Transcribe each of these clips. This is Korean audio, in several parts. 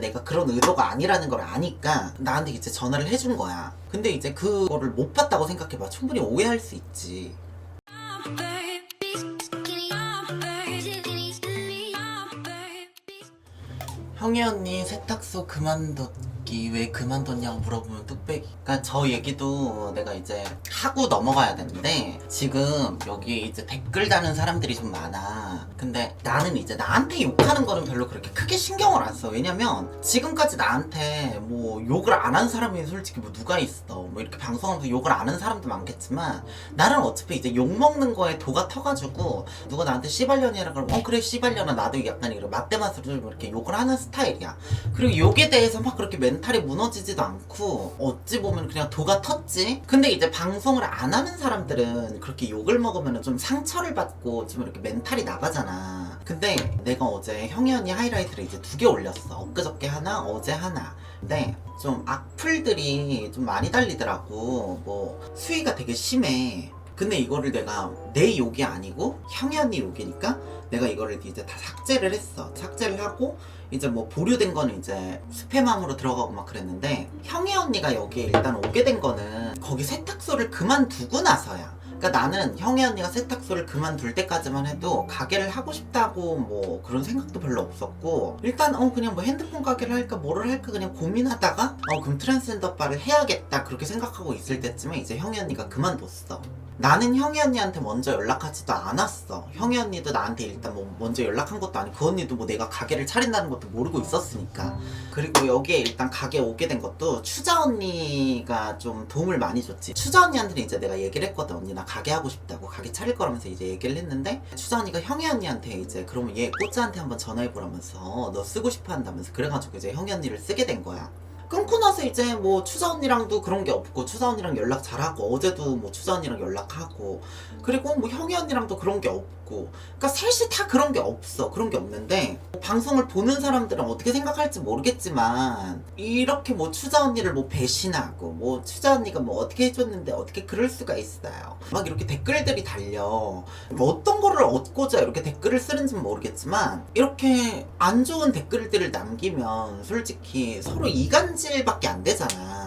내가 그런 의도가 아니라는 걸 아니까 나한테 이제 전화를 해준 거야. 근데 이제 그거를 못 봤다고 생각해봐. 충분히 오해할 수 있지. 형이 언니 세탁소 그만뒀 기 왜 그만뒀냐고 물어보면 뚝배기. 그러니까 저 얘기도 내가 이제 하고 넘어가야 되는데 지금 여기 이제 댓글 다는 사람들이 좀 많아. 근데 나는 이제 나한테 욕하는 거는 별로 그렇게 크게 신경을 안 써. 왜냐면 지금까지 나한테 뭐 욕을 안 한 사람이 솔직히 뭐 누가 있어? 뭐 이렇게 방송하면서 욕을 안 하는 사람도 많겠지만 나는 어차피 이제 욕 먹는 거에 도가 터가지고 누가 나한테 씨발년이라 그러면 어 그래 씨발년아. 나도 약간 이런 맞대 맛으로 좀 이렇게 욕을 하는 스타일이야. 그리고 욕에 대해서 막 그렇게 멘 탈이 무너지지도 않고 어찌 보면 그냥 도가 텄지? 근데 이제 방송을 안 하는 사람들은 그렇게 욕을 먹으면 좀 상처를 받고 좀 이렇게 멘탈이 나가잖아. 근데 내가 어제 형이 언니 하이라이트를 이제 두 개 올렸어. 엊그저께 하나 어제 하나. 근데 좀 악플들이 좀 많이 달리더라고. 뭐 수위가 되게 심해 근데 이거를 내가 내 욕이 아니고 형이 언니 욕이니까 내가 이거를 이제 다 삭제를 했어. 삭제를 하고 이제 뭐 보류된 거는 이제 스팸함으로 들어가고 막 그랬는데 형이 언니가 여기에 일단 오게 된 거는 거기 세탁소를 그만두고 나서야. 그러니까 나는 형이 언니가 세탁소를 그만둘 때까지만 해도 가게를 하고 싶다고 뭐 그런 생각도 별로 없었고 일단 어 그냥 뭐 핸드폰 가게를 할까 뭐를 할까 그냥 고민하다가 어 그럼 트랜스젠더 바를 해야겠다 그렇게 생각하고 있을 때쯤에 이제 형이 언니가 그만뒀어 나는 형이 언니한테 먼저 연락하지도 않았어. 형이 언니도 나한테 일단 뭐 먼저 연락한 것도 아니고 그 언니도 뭐 내가 가게를 차린다는 것도 모르고 있었으니까. 그리고 여기에 일단 가게 오게 된 것도 추자 언니가 좀 도움을 많이 줬지. 추자 언니한테는 이제 내가 얘기를 했거든. 언니 나 가게 하고 싶다고 가게 차릴 거라면서 이제 얘기를 했는데 추자 언니가 형이 언니한테 이제 그러면 얘 꽃자한테 한번 전화해 보라면서 너 쓰고 싶어 한다면서 그래가지고 이제 형이 언니를 쓰게 된 거야. 끊고 나서 이제 뭐 추자 언니랑도 그런 게 없고 추자 언니랑 연락 잘하고 어제도 뭐 추자 언니랑 연락하고 그리고 뭐 형이 언니랑도 그런 게 없고 그러니까 셋이 다 그런 게 없어. 그런 게 없는데 방송을 보는 사람들은 어떻게 생각할지 모르겠지만 이렇게 뭐 추자 언니를 뭐 배신하고 뭐 추자 언니가 뭐 어떻게 해줬는데 어떻게 그럴 수가 있어요. 막 이렇게 댓글들이 달려. 뭐 어떤 거를 얻고자 이렇게 댓글을 쓰는지는 모르겠지만 이렇게 안 좋은 댓글들을 남기면 솔직히 서로 이간질밖에 안 되잖아.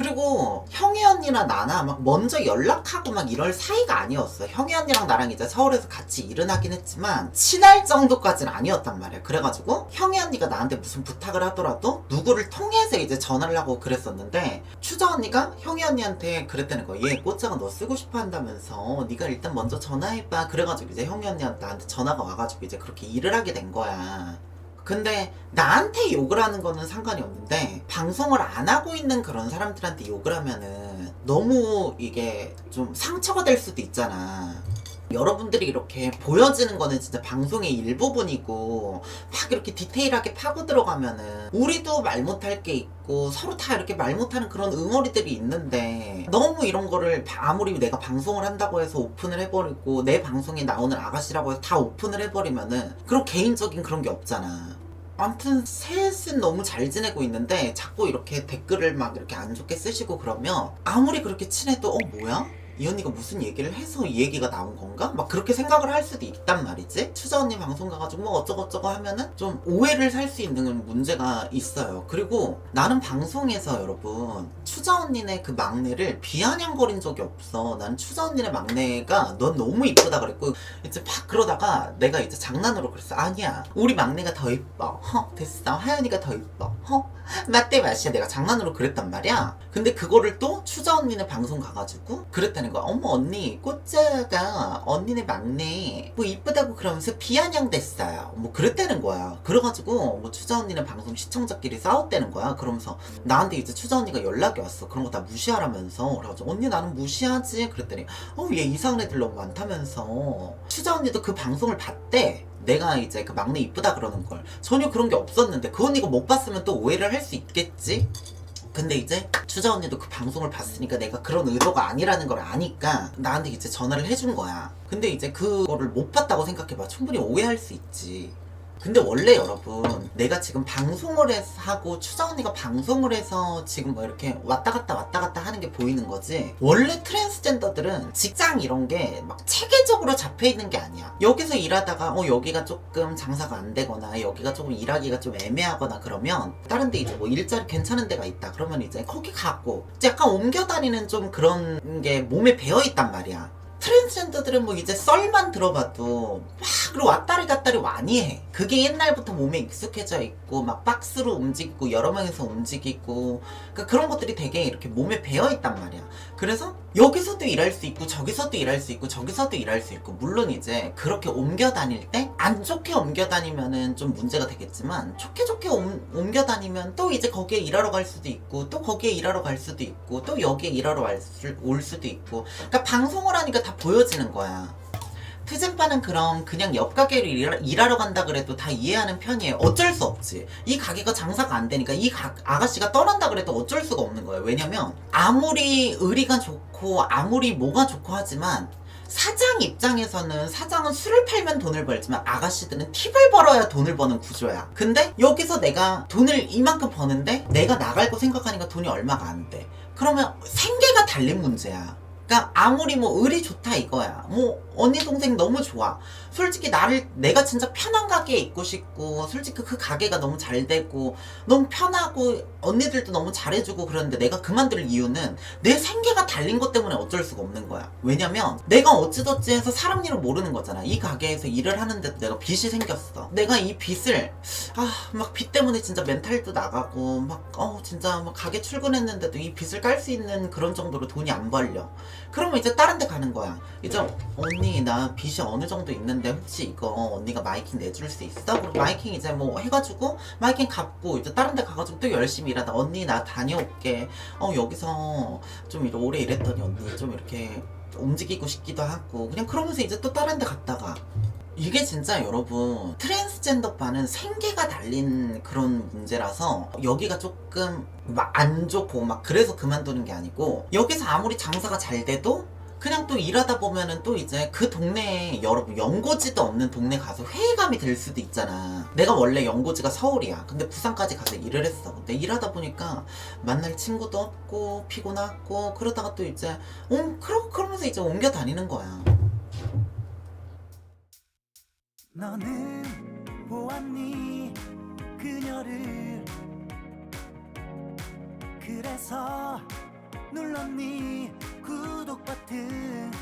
그리고 형이 언니나 나나 막 먼저 연락하고 막 이럴 사이가 아니었어. 형이 언니랑 나랑 이제 서울에서 같이 일은 하긴 했지만 친할 정도까지는 아니었단 말이야. 그래가지고 형이 언니가 나한테 무슨 부탁을 하더라도 누구를 통해서 이제 전화를 하고 그랬었는데 추자 언니가 형이 언니한테 그랬다는 거야. 얘 꽃장은 너 쓰고 싶어 한다면서 네가 일단 먼저 전화해봐. 그래가지고 이제 형이 언니한테 나한테 전화가 와가지고 이제 그렇게 일을 하게 된 거야. 근데 나한테 욕을 하는 거는 상관이 없는데 방송을 안 하고 있는 그런 사람들한테 욕을 하면은 너무 이게 좀 상처가 될 수도 있잖아. 여러분들이 이렇게 보여지는 거는 진짜 방송의 일부분이고 막 이렇게 디테일하게 파고 들어가면은 우리도 말 못할 게 있고 서로 다 이렇게 말 못하는 그런 응어리들이 있는데 너무 이런 거를 아무리 내가 방송을 한다고 해서 오픈을 해버리고 내 방송에 나오는 아가씨라고 해서 다 오픈을 해버리면은 그런 개인적인 그런 게 없잖아. 아무튼 셋은 너무 잘 지내고 있는데 자꾸 이렇게 댓글을 막 이렇게 안 좋게 쓰시고 그러면 아무리 그렇게 친해도 어 뭐야? 이 언니가 무슨 얘기를 해서 이 얘기가 나온 건가? 막 그렇게 생각을 할 수도 있단 말이지. 추자 언니 방송 가가지고 뭐 어쩌고저쩌고 하면은 좀 오해를 살 수 있는 문제가 있어요. 그리고 나는 방송에서 여러분 추자 언니네 그 막내를 비아냥거린 적이 없어. 난 추자 언니네 막내가 넌 너무 이쁘다 그랬고 이제 막 그러다가 내가 이제 장난으로 그랬어. 아니야. 우리 막내가 더 이뻐. 허 됐어. 하연이가 더 이뻐. 허 맞대 맛이야. 내가 장난으로 그랬단 말이야. 근데 그거를 또 추자 언니네 방송 가가지고 그랬다는 거야. 어머 언니 꽃자가 언니네 막내 뭐 이쁘다고 그러면서 비아냥 됐어요. 뭐 그랬다는 거야. 그래가지고 뭐 추자 언니네 방송 시청자끼리 싸웠다는 거야. 그러면서 나한테 이제 추자 언니가 연락이 왔어. 그런 거 다 무시하라면서. 그래가지고 언니 나는 무시하지. 그랬더니 어얘 이상한 애들 너무 많다면서. 추자 언니도 그 방송을 봤대. 내가 이제 그 막내 이쁘다 그러는 걸 전혀 그런 게 없었는데 그 언니가 못 봤으면 또 오해를 할 수 있겠지 근데 이제 추자 언니도 그 방송을 봤으니까 내가 그런 의도가 아니라는 걸 아니까 나한테 이제 전화를 해준 거야. 근데 이제 그거를 못 봤다고 생각해봐. 충분히 오해할 수 있지 근데 원래 여러분 내가 지금 방송을 해서 하고 추정 언니가 방송을 해서 지금 뭐 이렇게 왔다 갔다 왔다 갔다 하는 게 보이는 거지 원래 트랜스젠더들은 직장 이런 게 막 체계적으로 잡혀 있는 게 아니야. 여기서 일하다가 어 여기가 조금 장사가 안 되거나 여기가 조금 일하기가 좀 애매하거나 그러면 다른 데 이제 뭐 일자리 괜찮은 데가 있다 그러면 이제 거기 가고 약간 옮겨 다니는 좀 그런 게 몸에 배어 있단 말이야 트랜스젠더들은 뭐 이제 썰만 들어봐도 막 왔다리 갔다리 많이 해. 그게 옛날부터 몸에 익숙해져 있고 막 박스로 움직이고 여러 명이서 움직이고 그러니까 그런 것들이 되게 이렇게 몸에 배어 있단 말이야. 그래서 여기서도 일할 수 있고 저기서도 일할 수 있고 저기서도 일할 수 있고 물론 이제 그렇게 옮겨 다닐 때 안 좋게 옮겨 다니면은 좀 문제가 되겠지만 좋게 좋게 옮, 옮겨 다니면 또 이제 거기에 일하러 갈 수도 있고 또 거기에 일하러 갈 수도 있고 또 여기에 일하러 갈 수- 올 수도 있고 그러니까 방송을 하니까 다 보여지는 거야. 트젠파는 그럼 그냥 옆 가게를 일하, 일하 러 간다 그래도 다 이해하는 편이에요. 어쩔 수 없지. 이 가게가 장사가 안 되니까 이 가- 아가씨가 떠난다 그래도 어쩔 수가 없는 거예요. 왜냐면 아무리 의리가 좋고 아무리 뭐가 좋고 하지만 사장 입장에서는 사장은 술을 팔면 돈을 벌지만 아가씨들은 팁을 벌어야 돈을 버는 구조야. 근데 여기서 내가 돈을 이만큼 버는데 내가 나갈 거 생각하니까 돈이 얼마가 안 돼. 그러면 생계가 달린 문제야. 그러니까 아무리 뭐 의리 좋다 이거야. 뭐 언니 동생 너무 좋아. 솔직히 나를 내가 진짜 편한 가게에 있고 싶고 솔직히 그 가게가 너무 잘 되고 너무 편하고 언니들도 너무 잘해주고 그러는데 내가 그만둘 이유는 내 생계가 달린 것 때문에 어쩔 수가 없는 거야. 왜냐면 내가 어찌저찌 해서 사람 일을 모르는 거잖아. 이 가게에서 일을 하는데도 내가 빚이 생겼어. 내가 이 빚을 아 막 빚 때문에 진짜 멘탈도 나가고 막 어 진짜 막 가게 출근했는데도 이 빚을 깔 수 있는 그런 정도로 돈이 안 벌려. 그러면 이제 다른 데 가는 거야. 이제 언니 나 빚이 어느 정도 있는데 혹시 이거 언니가 마이킹 내줄 수 있어? 그리고 마이킹 이제 뭐 해가지고 마이킹 갚고 이제 다른 데 가가지고 또 열심히 일하다 언니 나 다녀올게. 어 여기서 좀 이렇게 오래 일했더니 언니 좀 이렇게 움직이고 싶기도 하고 그냥 그러면서 이제 또 다른 데 갔다가 이게 진짜 여러분 트랜스젠더바는 생계가 달린 그런 문제라서 여기가 조금 막 안 좋고 막 그래서 그만두는 게 아니고 여기서 아무리 장사가 잘 돼도 그냥 또 일하다 보면은 또 이제 그 동네에 여러분 연고지도 없는 동네 가서 회의감이 들 수도 있잖아. 내가 원래 연고지가 서울이야. 근데 부산까지 가서 일을 했어. 근데 일하다 보니까 만날 친구도 없고 피곤하고 그러다가 또 이제 어 그러 그러면서 이제 옮겨 다니는 거야. 너는 보았니? 그녀를 그래서 눌렀니? 구독 버튼